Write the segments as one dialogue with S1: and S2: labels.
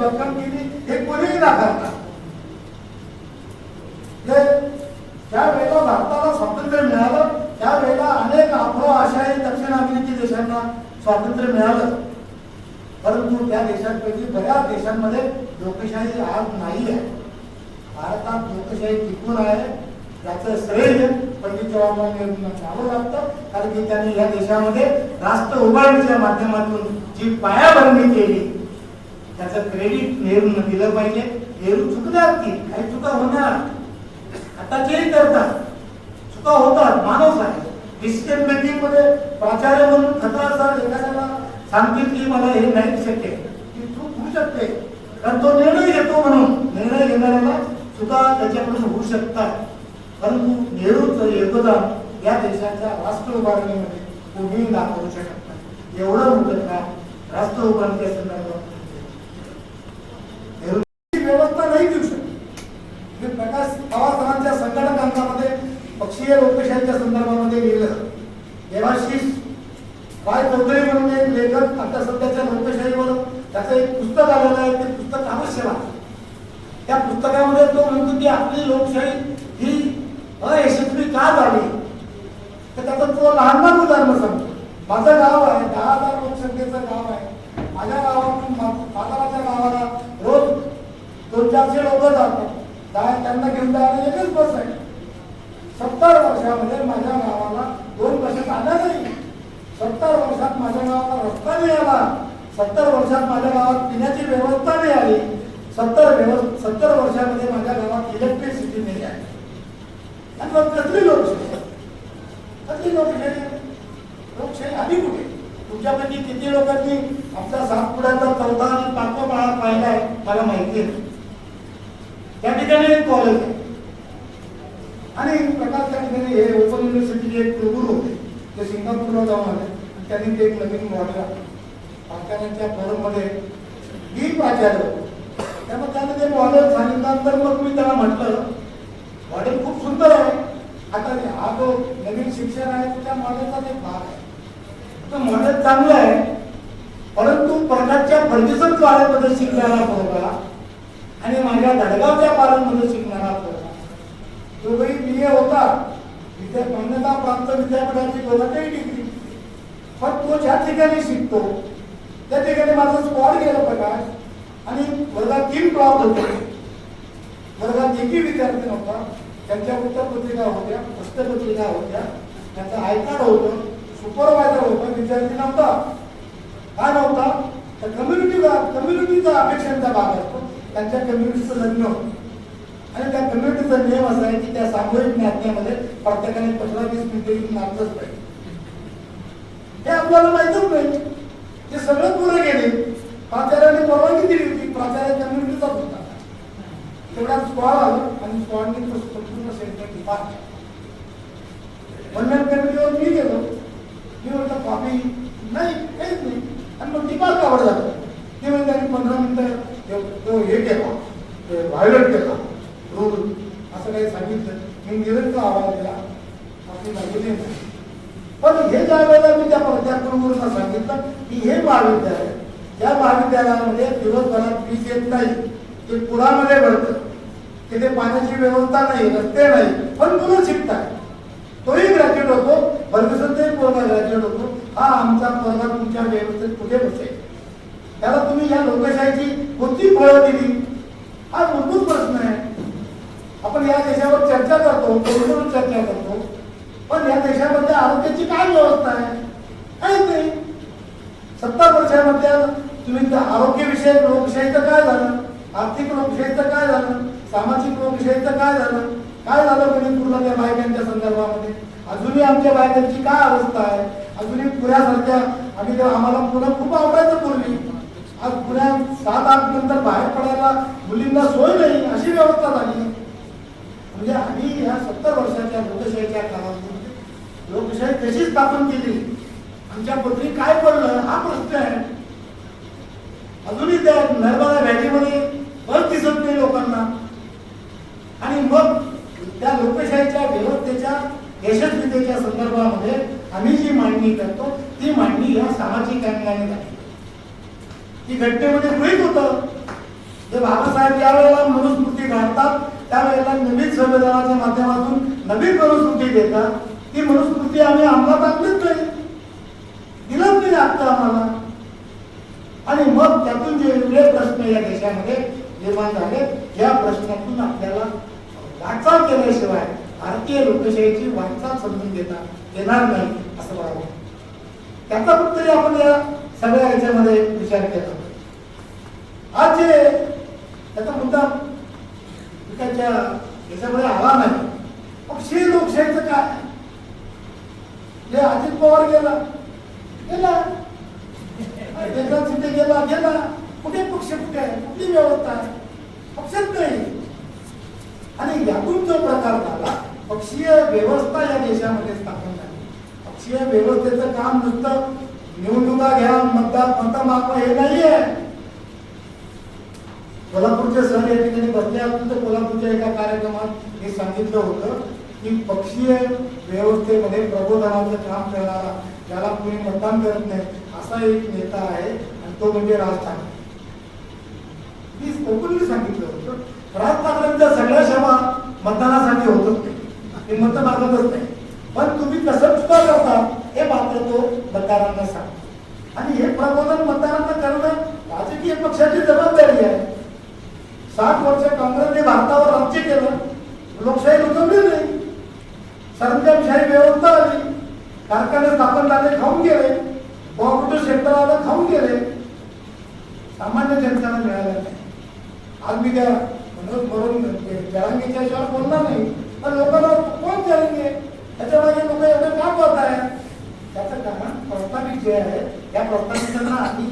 S1: भक्कम केली हे कोणीही नाकारतात जे वेळेला भारताला स्वातंत्र्य मिळालं त्यावेळेला अनेक आफ्रो आशियाई दक्षिण अमेरिकी देशांना स्वातंत्र्य मिळालं. परंतु त्या देशांपैकी बऱ्याच देशांमध्ये लोकशाही आज नाही आहे. भारतात लोकशाही टिकून आहे याचं श्रेय पंडित जवाहरलाल नेहरूंना द्यावं लागतं कारण की त्यांनी या देशामध्ये राष्ट्र उभारणीच्या माध्यमातून जी पायाभरणी केली त्याचं क्रेडिट नेहरूंना दिलं पाहिजे. नेहरू चुकणार की? काही चुका होणार. आता जेही करतात. चुका होतात. माणूस आहे. डिसिजन मेकिंगमध्ये प्राचार्य म्हणून खतरा सर एखाद्याला सांगतील की मला हे नाही शक्य. ती चूक होऊ शकते. कारण तो निर्णय घेतो म्हणून. निर्णय घेणाऱ्याला चुका त्याच्याकडून होऊ शकतात. परंतु नेहरूचं योगदान या देशाच्या राष्ट्र उभारणीमध्ये कोणीही दाखवू शकत नाही. एवढं मोठं का? राष्ट्र उभारणीच्या संदर्भात नेहरूची व्यवस्था नाही देऊ शकत मी प्रकाश पवार संघटकांमध्ये पक्षीय लोकशाहीच्या संदर्भामध्ये लिहिलं देवाशीष राय चौधरी म्हणून एक लेखक आता सध्याच्या लोकशाहीवर त्याचं एक पुस्तक आलेलं आहे ते पुस्तक अवश्य वाचलं त्या पुस्तकामध्ये तो म्हणतो की आपली लोकशाही ही अयशस्वी का झाली? तर त्याचा तो लहानपण उदाहरण सांगतो. माझं गाव आहे दहा हजार लोकसंख्येचं गाव आहे. माझ्या गावातून बाजाराच्या गावाला रोज दोन चारशे लोक जातात. दहा त्यांना घेऊन जायला एकच बस आहे. सत्तर वर्षामध्ये माझ्या गावाला दोन बसेस आल्या नाही. सत्तर वर्षात माझ्या गावाला रस्ता नाही आला सत्तर वर्षात माझ्या गावात पिण्याची व्यवस्था नाही आली सत्तर व्यव सत्तर वर्षामध्ये माझ्या गावात इलेक्ट्रिसिटी नाही आहे. आणि मग कसली लोकशाही कसली लोकशाही लोकशाही आली कुठे? तुमच्यापैकी किती लोकांनी आमचा सातपुड्याचा चौथा आणि पाचवा माळा पाहिलाय मला माहिती आहे. त्या ठिकाणी एक कॉलेज आहे. आणि प्रकाश त्या ठिकाणी हे ओपन युनिव्हर्सिटीचे एक कुलगुरू. ते सिंगापूरला जाऊन आले. त्यांनी ते एक नवीन मॉडेल प्राचार्यांच्या फोरममध्ये मी प्राचार्य त्यामुळे त्याने ते मॉडेल सांगितल्यानंतर मग मी त्याला म्हटलं मॉडेल खूप सुंदर आहे. आता हा जो नवीन शिक्षण आहे त्या मॉडेलचा एक भाग आहे. तो मॉडेल चांगलं आहे परंतु प्रकाशच्या फर्ग्युसन पाल्यामध्ये शिकणारा पोरगा आणि माझ्या धडगावच्या पालनमध्ये शिकणारा पोरगा दोघही बी ए होता विद्या मान्यता प्राप्त विद्यापीठाची दोघांच्याही डिग्री पण तो ज्या ठिकाणी शिकतो त्या ठिकाणी माझा स्पॉट गेला प्रकाश. आणि वर्गात तीन प्राप्त होते. वर्गात एकही विद्यार्थी नव्हता. त्यांच्या वृत्तपत्रिका होत्या हस्तपत्रिका होत्या. त्यांचं आयकार होतं सुपरवायझर होता विद्यार्थी नव्हता. काय नव्हता? तर कम्युनिटी कम्युनिटीचा अपेक्षांचा भाग असतो त्यांच्या कम्युनिटीचं लग्न होतं. आणि त्या कम्युनिटीचा नियम असा आहे की त्या सामूहिक नाचण्यामध्ये प्रत्येकाने पंधरा वीस मिनिटे नाचलंच पाहिजे हे आपल्याला माहितच नाही. ते सगळं पुढे गेले. प्राचार्याने परवानगी दिली होती. प्राचार्य कम्युनिटीचाच होता. तेवढा स्क्वॉड आला आणि स्क्वॉडने तो संपूर्ण सेंटर डिपार्ट वनमॅन कमिटीवर मी गेलो. मी म्हटलं कॉपी नाही काहीच नाही. आणि मग डिपार्ट कावड झालं. ते म्हणजे आम्ही पंधरा मिनिटं तो हे केला. व्हायोलेट केला. रूल असं काही सांगितलं. मी निरंतर आवाज दिला. आपली माहिती पण हे ज्या वेळेला मी त्या त्या सांगितलं की हे महाविद्यालय या महाविद्यालयामध्ये दिवसभरात वीज येत नाही. ते पुरामध्ये भरतं. तिथे पाण्याची व्यवस्था नाही रस्ते नाही पण मुलं शिकतात. तोही ग्रॅज्युएट होतो. फर्ग्युसनचाही पोरगा ग्रॅज्युएट होतो. हा आमचा पोरगा तुमच्या व्यवस्थेत कुठे बसेल? त्याला तुम्ही या लोकशाहीची कोणती फळं दिली? हा मूलभूत प्रश्न आपण या देशावर चर्चा करतो करून चर्चा करतो. पण या देशामध्ये आरोग्याची काय व्यवस्था आहे? काहीच नाही सत्तर वर्षामध्ये तुम्ही आरोग्यविषयक लोकशाहीचं काय झालं? आर्थिक लोकशाहीचं काय झालं? सामाजिक लोकशाहीचं काय झालं? काय झालं मणिपूरला त्या बायकांच्या संदर्भामध्ये? अजूनही आमच्या बायकांची काय अवस्था आहे? अजूनही पुण्यासारख्या आम्ही तेव्हा आम्हाला पुन्हा खूप आवडायचं पूर्वी. आज पुण्यात सात आठ नंतर बाहेर पडायला मुलींना सोय नाही अशी व्यवस्था झाली. म्हणजे आम्ही ह्या सत्तर वर्षाच्या लोकशाहीच्या काळामध्ये लोकशाही कशी स्थापन केली? आमच्या पत्री काय पडलं? हा प्रश्न आहे. अजूनही त्या नर्मदा व्हॅलीमध्ये बस दिसत नाही लोकांना. आणि मग त्या लोकशाहीच्या व्यवस्थेच्या यशस्वीतेच्या संदर्भामध्ये आम्ही जी मांडणी करतो ती मांडणी या सामाजिक अंगाने झाली. ती घटनेमध्ये गृहित होतं. जे बाबासाहेब ज्या वेळेला मनुस्मृती घालतात त्यावेळेला नवीन संविधानाच्या माध्यमातून नवीन मनुस्मृती देतात. ती मनुस्मृती आम्ही अंमलात आणलीच नाही दिलंच नाही आत्ता आम्हाला? आणि मग त्यातून जे वेगळे प्रश्न या देशामध्ये निर्माण झाले या प्रश्नातून आपल्याला वाटचाल केल्याशिवाय भारतीय लोकशाहीची वाटचाल समजून देता येणार नाही असं मला वाटतं. त्याचा तरी आपण या सगळ्या याच्यामध्ये विचार केला. आज जे त्याचा मुद्दा त्याच्या याच्यामध्ये आहे. नाही पक्षीय लोकशाहीचं काय? जे अजित पवार गेला गेला. एकनाथ शिंदे गेला गेला. कुठे पक्ष कुठे आहे? कुठली व्यवस्था आहे? पक्षच नाही. आणि यातून जो प्रकार झाला पक्षीय व्यवस्था या देशामध्ये स्थापन झाली. पक्षीय व्यवस्थेचं काम नुसतं निवडणुका घ्या मतदार मतं मागणं हे नाही आहे कोल्हापूरचे सर या ठिकाणी बसले असून तर कोल्हापूरच्या एका कार्यक्रमात हे सांगितलं होतं की पक्षीय व्यवस्थेमध्ये प्रबोधनाचं काम करणारा ज्याला कोणी मतदान करत नाही असा एक नेता आहे आणि तो म्हणजे राज ठाकरे. मी ओपनली सांगितलं होतं राज ठाकरेंच्या सगळ्या क्षमा मतदानासाठी होतच नाही. मत मागतच नाही. पण तुम्ही कसं चुका करता हे मात्र तो मतदारांना सांगतो. आणि हे प्रबोधन मतदारांना करणं राजकीय पक्षाची जबाबदारी आहे. साठ वर्ष काँग्रेसने भारतावर राज्य केलं. लोकशाही रुजवली नाही. सरंजामशाही व्यवस्था आली. कारखाने स्थापन झाले खाऊन गेले. कोऑपरेटिव्ह सेक्टर आलं खाऊन गेले. सामान्य जनतेला मिळालं नाही. आज मी त्या मनोज म्हणून जळांगीच्या शिवाय बोलणार नाही पण लोकांना कोण जळंगी त्याच्यामागे लोक एवढं का बोलत आहे त्याचं कारण प्रस्तावित जे आहे त्या प्रस्तावितांना आधी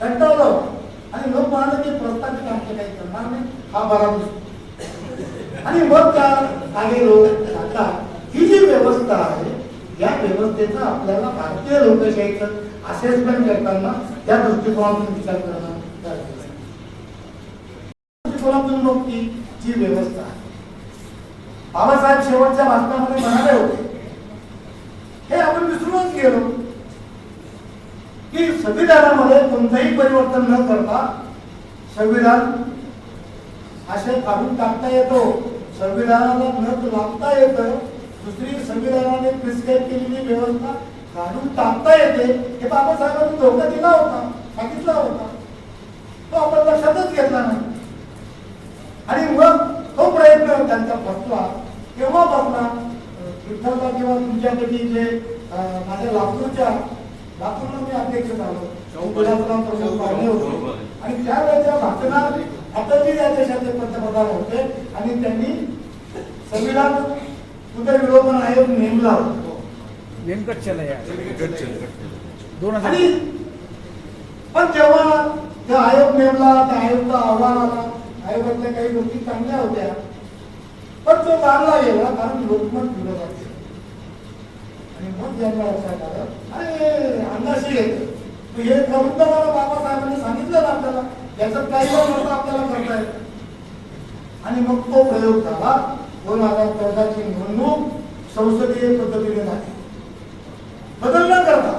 S1: कंटाळलो. आणि लोक म्हणाले ते प्रस्तावित आमचं काही करणार नाही. हा बरा दिसतो. आणि मग त्या काही लोक आता ही जी व्यवस्था आहे या व्यवस्थेचा आपल्याला भारतीय लोकशाहीचं असेसमेंट करताना त्या दृष्टिकोनातून विचार करणं गरजेचं दृष्टिकोनातून मग ती जी व्यवस्था आहे. बाबासाहेब शेवटच्या भाषणामध्ये म्हणाले होते हे आपण विसरूनच गेलो. की संविधानामध्ये कोणतंही परिवर्तन न करता संविधान असे काढून टाकता येतो. संविधानाला नथ लागता येतं. दुसरी संविधानाने प्रिस्क्राईब केलेली व्यवस्था काढून टाकता येते. हे बाबासाहेबांनी धोका दिला होता सांगितला होता. तो आपण लक्षातच घेतला नाही. आणि मग तो प्रयत्न त्यांचा बसला. केव्हा बसला? विठ्ठलला किंवा तुमच्यापैकी जे माझ्या लातूरच्या लातूरला मी अध्यक्ष झालो गुलाबराव प्रमुख पाहुणे होते. आणि त्यावेळेच्या भाषणात अटलजी या देशाचे पंतप्रधान होते आणि त्यांनी संविधान उदरविलोकन आयोग नेमला
S2: दोन हजार
S1: आणि पण जेव्हा ते आयोग नेमला त्या आयोगचा अहवाल आला आयोगातल्या काही गोष्टी चांगल्या होत्या पण तो मानला गेला कारण लोकमत विरोधात गेलं. आणि लक्षात आलं अरे अंदाशी येत हे करून तर मला बाबासाहेबांनी सांगितलं ना आपल्याला याचं काही नव्हतं आपल्याला करता येत आणि मग तो प्रयोग झाला दोन हजार चौदाची निवडणूक संसदीय पद्धतीने झाली बदल न करता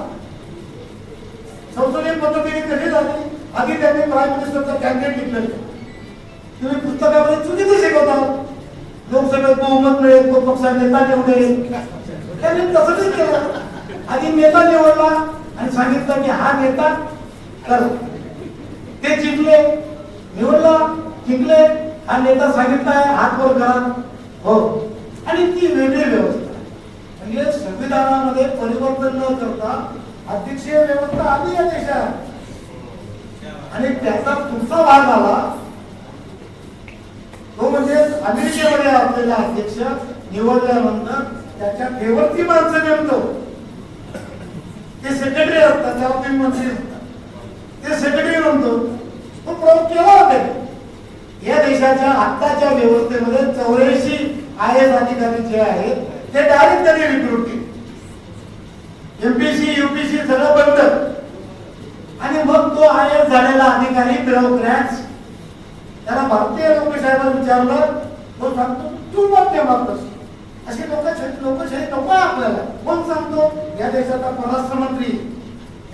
S1: संसदीय पद्धतीने कधी झाली आधी त्यांनी प्राईम मिनिस्टरचा कॅन्डिडेट डिक्लेअर तुम्ही पुस्तकामध्ये चुकीचं शिकवता लोकसभेत बहुमत मिळेल तो पक्षात नेता निवडेल त्याने तसंच केलं. आधी नेता निवडला आणि सांगितलं की हा नेता कर. ते जिंकले निवडला जिंकले. हा नेता सांगितलाय हात वर करा. हो. आणि ती वेगळी व्यवस्था. म्हणजे संविधानामध्ये परिवर्तन न करता अध्यक्षीय व्यवस्था आली या देशात. आणि त्याचा पुढचा भाग आला तो म्हणजे अमेरिकेमध्ये असलेला अध्यक्ष निवडल्यानंतर त्याच्या फेवरची माणसं नेमतो ते सेक्रेटरी असतात त्याला तुम्ही मंत्री असतात ते सेक्रेटरी म्हणतो. तो प्रयोग केला होते. या देशाच्या आत्ताच्या व्यवस्थेमध्ये चौऱ्याऐंशी आय एस अधिकारी जे आहेत ते डायरेक्ट त्यांनी रिक्रूट केले. एमपीसी युपीसी सगळं बंद. आणि मग तो आय एस झालेला अधिकारी ब्युरोक्रॅट्स त्याला भारतीय लोकशाहीला विचारलं तो सांगतो तू मध्य मागतोस अशी लोकशाही लोकशाही नको आहे आपल्याला. कोण सांगतो या देशाचा परराष्ट्र मंत्री.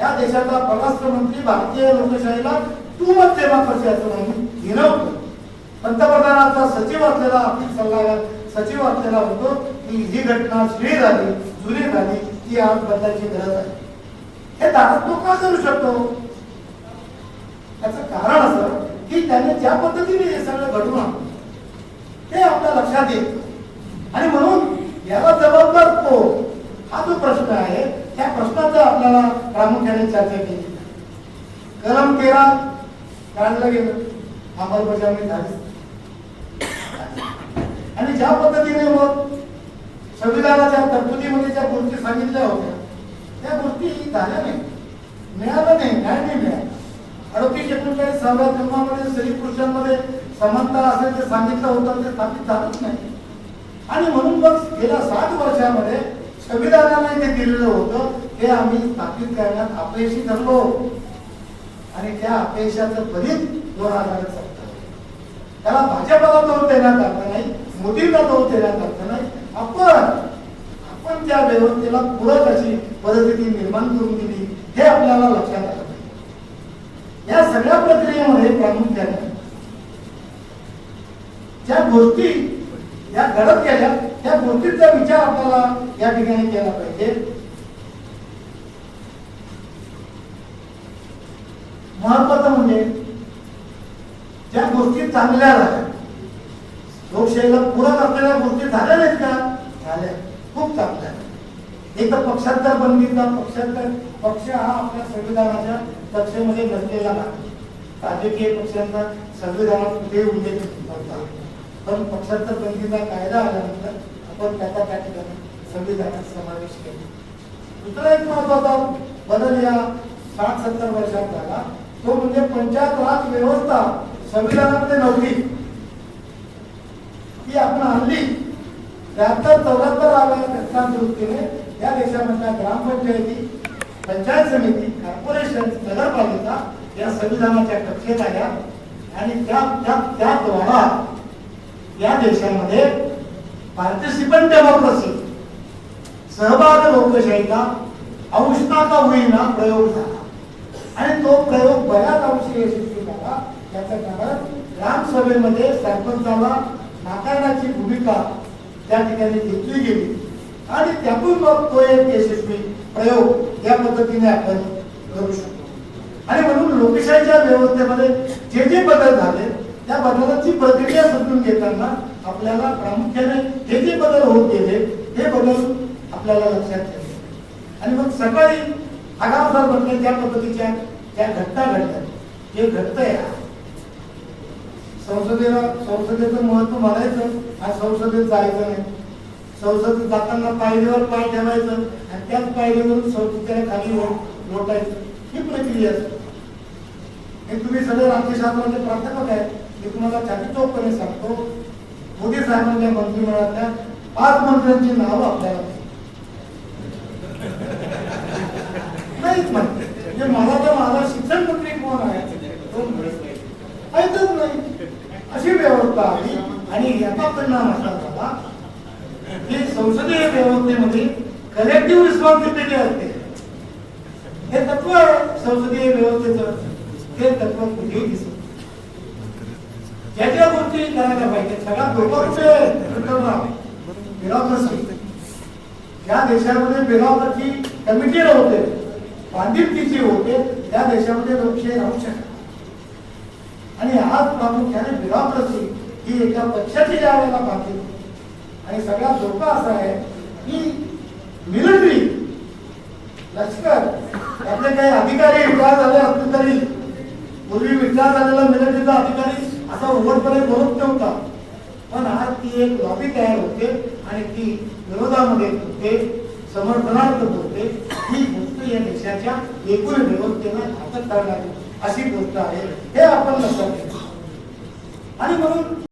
S1: या देशाचा परराष्ट्र मंत्री भारतीय लोकशाहीला तू मत महत्त्वाचे असं नाही. पंतप्रधानाचा सचिव असलेला आर्थिक सल्लागार सचिव असलेला म्हणतो की ही घटना श्री झाली जुनी झाली ती आज बदलायची गरज आहे. हे दारात तो का करू शकतो? याचं कारण असं की त्याने ज्या पद्धतीने हे सगळं घडून ते आपल्या लक्षात येत आणि म्हणून याला जबाबदार तो हा जो प्रश्न आहे त्या प्रश्नाचा आपल्याला प्रामुख्याने चर्चा केली. कलम तेरा काढलं गेलं. अंमलबजावणी झाली. आणि ज्या पद्धतीने मग संविधानाच्या तरतुदीमध्ये ज्या गोष्टी सांगितल्या होत्या त्या गोष्टी झाल्या नाही. मिळालं नाही न्याय नाही मिळाला अडतीस एकोणचाळीस सहाव्या जन्मामध्ये स्त्री पुरुषांमध्ये समानता असेल ते सांगितलं होतं ते स्थापित झालंच नाही. आणि म्हणून मग गेल्या सात वर्षामध्ये संविधानाने जे दिलेलं होतं ते आम्ही स्थापित करण्यात अपयशी ठरलो. आणि त्या अपयशाचं फलित दोन हजार सत्तर. त्याला भाजपला दोष देण्यात आलं नाही मोदींना दोष देण्यात आलं नाही. आपण आपण त्या व्यवस्थेला पूरक अशी परिस्थिती निर्माण करून दिली हे आपल्याला लक्षात आलं पाहिजे या सगळ्या प्रक्रियेमध्ये प्रामुख्याने ज्या गोष्टी या घडत गेल्या त्या गोष्टींचा विचार आपल्याला या ठिकाणी केला पाहिजे. महत्वाचं म्हणजे ज्या गोष्टी चांगल्या झाल्या लोकशाहीला पुरत असलेल्या गोष्टी झाल्या नाहीत का? झाल्या. खूप चांगल्या. एक तर पक्षांतर बंदीचा पक्षांतर पक्ष हा आपल्या संविधानाच्या कक्षेमध्ये नसलेला नाही राजकीय पक्षांचा संविधानात कुठे उल्लेख नव्हता. पण पक्षांतर बंदीचा कायदा आल्यानंतर आपण त्याचा त्या ठिकाणी संविधानात समावेश केला. दुसरा एक महत्त्वाचा बदल या साठ सत्तर वर्षात झाला. तो म्हणजे पंचायत राज व्यवस्था संविधानामध्ये नव्हती. ती आपण आणली. त्र्याहत्तर चौऱ्याहत्तर आल्या घटना दुरुस्तीने या देशामधल्या ग्रामपंचायती पंचायत समिती कॉर्पोरेशन नगरपालिका या संविधानाच्या कक्षेत आल्या. आणि त्या त्या त्याद्वारा या देशामध्ये पार्टिसिपंट डेमोक्रेसी सहभाग लोकशाहीचा अंशता का होईना प्रयोग झाला. आणि तो प्रयोग बऱ्याच अंशी यशस्वी झाला. त्याचं कारण ग्रामसभेमध्ये सरपंचाला नाकारण्याची भूमिका त्या ठिकाणी घेतली गेली. आणि त्यातून मग तो एक यशस्वी प्रयोग या पद्धतीने आपण करू शकतो. आणि म्हणून लोकशाहीच्या व्यवस्थेमध्ये जे जे बदल झाले त्या बदलाची प्रक्रिया समजून घेताना आपल्याला प्रामुख्याने हे जे बदल होत गेले हे बदल आपल्याला लक्षात ठेवले. आणि मग सकाळी आगावदार म्हटलं त्या पद्धतीच्या त्या घटना घडतात जे घडतंय संसदेला संसदेचं महत्त्व म्हणायचं आणि संसदेत जायचं नाही. संसदेत जाताना पायरीवर पाय ठेवायचं आणि त्याच पायरीवरून संसदेला खाली लोटायचं. ही प्रक्रिया असते. हे तुम्ही सगळे राज्यशास्त्राचे प्राध्यापक आहेत. मी तुम्हाला छातीचोकपणे सांगतो मोदी साहेबांच्या मंत्रिमंडळातल्या पाच मंत्र्यांची नावं आपल्याला नाहीच माहिती. म्हणजे मला तर माझा शिक्षण मंत्री कोण आहे? ऐकत नाही. अशी व्यवस्था आली आणि याचा परिणाम असा झाला की संसदीय व्यवस्थेमध्ये कलेक्टिव्ह रिस्पॉन्सिबिलिटी असते. हे तत्व संसदीय व्यवस्थेचं हे तत्व कुठेही दिसत ज्या ज्या गोष्टी करायला पाहिजे. सगळ्यात लोकांचे म्हणजे ब्युरोक्रसी ज्या देशामध्ये ब्युरोक्रसी कमिटी होते बांधिलकीची होते त्या देशामध्ये लोकशाही राहू शकतात आणि आज प्रामुख्याने ब्युरोक्रसी ही एका पक्षाची ज्या वेळेला बांधली. आणि सगळ्यात धोका असा आहे की मिलिटरी लष्कर त्यातले काही अधिकारी विचार झाले असतील तरी पूर्वी विचार झालेला मिलिटरीचा अधिकारी असा उघडपणे बोलत नव्हता. पण आज ती एक लॉबी तयार होते आणि ती विरोधामध्ये होते समर्थनार्थ होते ही गोष्ट या देशाच्या एकूण व्यवस्थेला घातक करणारी अशी गोष्ट आहे. हे आपण लक्षात घेतो आणि म्हणून